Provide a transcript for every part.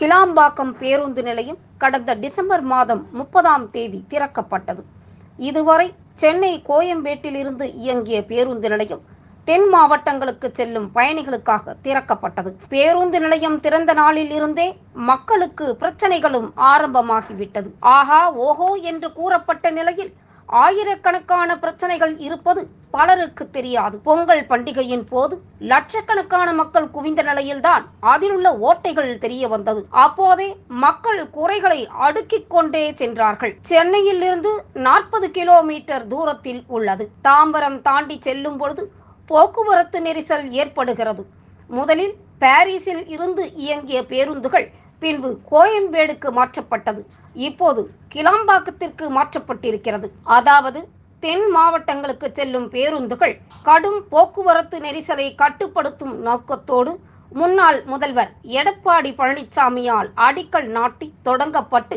கிளாம்பாக்கம் பேருந்து நிலையம் கடந்த டிசம்பர் மாதம் முப்பதாம் தேதி திறக்கப்பட்டது. இதுவரை சென்னை கோயம்பேட்டிலிருந்து இயங்கிய பேருந்து நிலையம் தென் மாவட்டங்களுக்கு செல்லும் பயணிகளுக்காக திறக்கப்பட்டது. பேருந்து நிலையம் திறந்த நாளில் இருந்தே மக்களுக்கு பிரச்சனைகளும் ஆரம்பமாகிவிட்டது. ஆஹா ஓஹோ என்று கூறப்பட்ட நிலையில் ஆயிரக்கணக்கான பிரச்சனைகள் இருப்பது பலருக்கு தெரியாது. பொங்கல் பண்டிகையின் போது லட்சக்கணக்கான மக்கள் குவிந்த நிலையில்தான் அதிலுள்ள ஓட்டைகள் தெரிய வந்தது. அப்போதே மக்கள் குறைகளை அடுக்கிக் கொண்டே சென்றார்கள். சென்னையில் இருந்து நாற்பது கிலோமீட்டர் தூரத்தில் உள்ளது. தாம்பரம் தாண்டி செல்லும் பொழுது போக்குவரத்து நெரிசல் ஏற்படுகிறது. முதலில் பாரிஸில் இருந்து இயங்கிய பேருந்துகள் பின்பு கோயம்பேடுக்கு மாற்றப்பட்டது. இப்போது கிளாம்பாக்கத்திற்கு மாற்றப்பட்டிருக்கிறது. அதாவது தென் மாவட்டங்களுக்கு செல்லும் பேருந்துகள் கடும் போக்குவரத்து நெரிசலை கட்டுப்படுத்தும் நோக்கத்தோடு முன்னாள் முதல்வர் எடப்பாடி பழனிசாமியால் அடிக்கல் நாட்டி தொடங்கப்பட்டு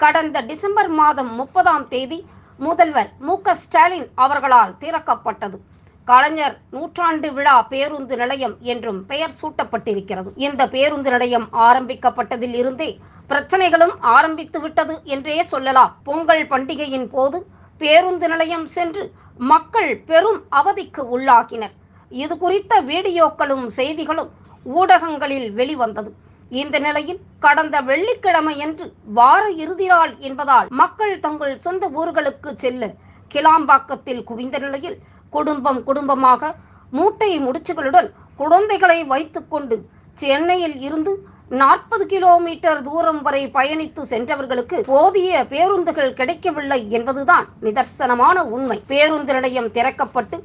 கடந்த டிசம்பர் மாதம் முப்பதாம் தேதி முதல்வர் மு ஸ்டாலின் அவர்களால் திறக்கப்பட்டது. கலைஞர் நூற்றாண்டு விழா பேருந்து நிலையம் என்றும் பெயர் சூட்டப்பட்டிருக்கிறது. இந்த பேருந்து நிலையம் ஆரம்பிக்கப்பட்டதில் இருந்தே பிரச்சனைகளும் ஆரம்பித்து விட்டது என்றே சொல்லலாம். பொங்கல் பண்டிகையின் போது பேருந்து நிலையம் சென்று மக்கள் பெரும் அவதிக்கு உள்ளாகினர். இது குறித்த வீடியோக்களும் செய்திகளும் ஊடகங்களில் வெளிவந்தது. இந்த நிலையில் கடந்த வெள்ளிக்கிழமையன்று வார இறுதி நாள் என்பதால் மக்கள் தங்கள் சொந்த ஊர்களுக்கு செல்ல கிளாம்பாக்கத்தில் குவிந்த நிலையில் குடும்பம் குடும்பமாக மூட்டை முடிச்சுகளுடன் குழந்தைகளை வைத்துக்கொண்டு சென்னையில் இருந்து நாற்பது கிலோமீட்டர் தூரம் வரை பயணித்து சென்றவர்களுக்கு போதிய பேருந்துகள் கிடைக்கவில்லை என்பதுதான் நிதர்சனமான உண்மை. பேருந்து நிலையம் திறக்கப்பட்டு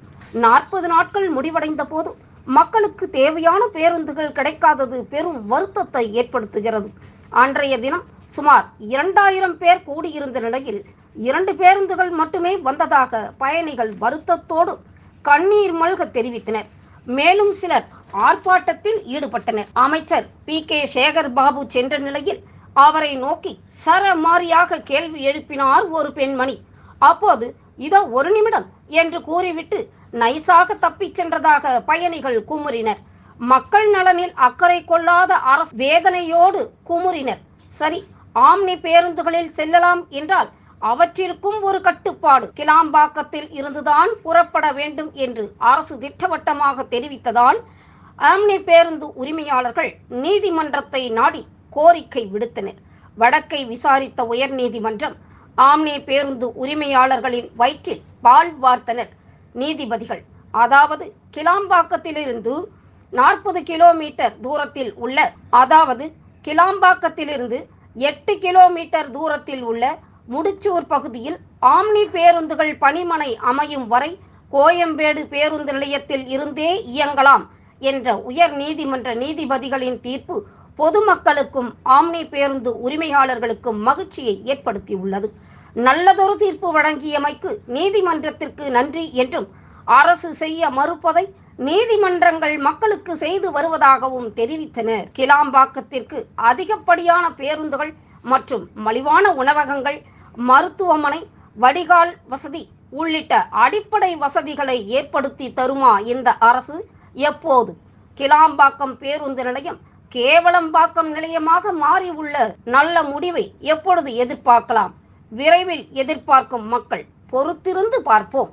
நாற்பது நாட்கள் முடிவடைந்த போது மக்களுக்கு தேவையான பேருந்துகள் கிடைக்காதது பெரும் வருத்தத்தை ஏற்படுத்துகிறது. அன்றைய தினம் சுமார் இரண்டாயிரம் பேர் கூடியிருந்த நிலையில் இரண்டு பேருந்துகள் மட்டுமே வந்ததாக பயணிகள் வருத்தத்தோடு கண்ணீர் மல்க தெரிவித்தனர். மேலும் சிலர் ஆர்ப்பாட்டத்தில் ஈடுபட்டனர். அமைச்சர் பி. கே. சேகர் பாபு சென்ற நிலையில் அவரை நோக்கி சரமாரியாக கேள்வி எழுப்பினார் ஒரு பெண்மணி. அப்போது இதோ ஒரு நிமிடம் என்று கூறிவிட்டு நைசாக தப்பிச் சென்றதாக பயணிகள் குமுறினர். மக்கள் நலனில் அக்கறை கொள்ளாத அரசு வேதனையோடு குமுறினர். சரி ஆம்னி பேருந்துகளில் செல்லலாம் என்றால் அவற்றிற்கும் ஒரு கட்டுப்பாடு கிளாம்பாக்கத்தில் இருந்துதான் புறப்பட வேண்டும் என்று அரசு திட்டவட்டமாக தெரிவித்ததால் ஆம்னி பேருந்து உரிமையாளர்கள் நீதிமன்றத்தை நாடி கோரிக்கை விடுத்தனர். வடக்கை விசாரித்த உயர்நீதிமன்றம் ஆம்னி பேருந்து உரிமையாளர்களின் வயிற்றில் பால் வார்த்தனர். நீதிபதிகள் அதாவது கிளாம்பாக்கத்திலிருந்து நாற்பது கிலோமீட்டர் தூரத்தில் உள்ள அதாவது கிளாம்பாக்கத்திலிருந்து எட்டு கிலோமீட்டர் தூரத்தில் உள்ள முடிச்சூர் பகுதியில் ஆம்னி பேருந்துகள் பணிமனை அமையும் வரை கோயம்பேடு பேருந்து நிலையத்தில் இருந்தே இயங்கலாம் என்ற உயர் நீதிமன்ற நீதிபதிகளின் தீர்ப்பு பொதுமக்களுக்கும் ஆம்னி பேருந்து உரிமையாளர்களுக்கும் மகிழ்ச்சியை ஏற்படுத்தியுள்ளது. நல்லதொரு தீர்ப்பு வழங்கியமைக்கு நீதிமன்றத்திற்கு நன்றி என்றும் அரசு செய்ய மறுப்பதை நீதிமன்றங்கள் மக்களுக்கு செய்து வருவதாகவும் தெரிவித்தனர். கிளாம்பாக்கத்திற்கு அதிகப்படியான பேருந்துகள் மற்றும் மலிவான உணவகங்கள் மருத்துவமனை வடிகால் வசதி உள்ளிட்ட அடிப்படை வசதிகளை ஏற்படுத்தி தருமா இந்த அரசு? எப்போது? கிளாம்பாக்கம் பேருந்து நிலையம் கேவலம்பாக்கம் நிலையமாக மாறியுள்ள நல்ல முடிவை எப்பொழுது எதிர்பார்க்கலாம்? விரைவில் எதிர்பார்க்கும் மக்கள் பொறுத்திருந்து பார்ப்போம்.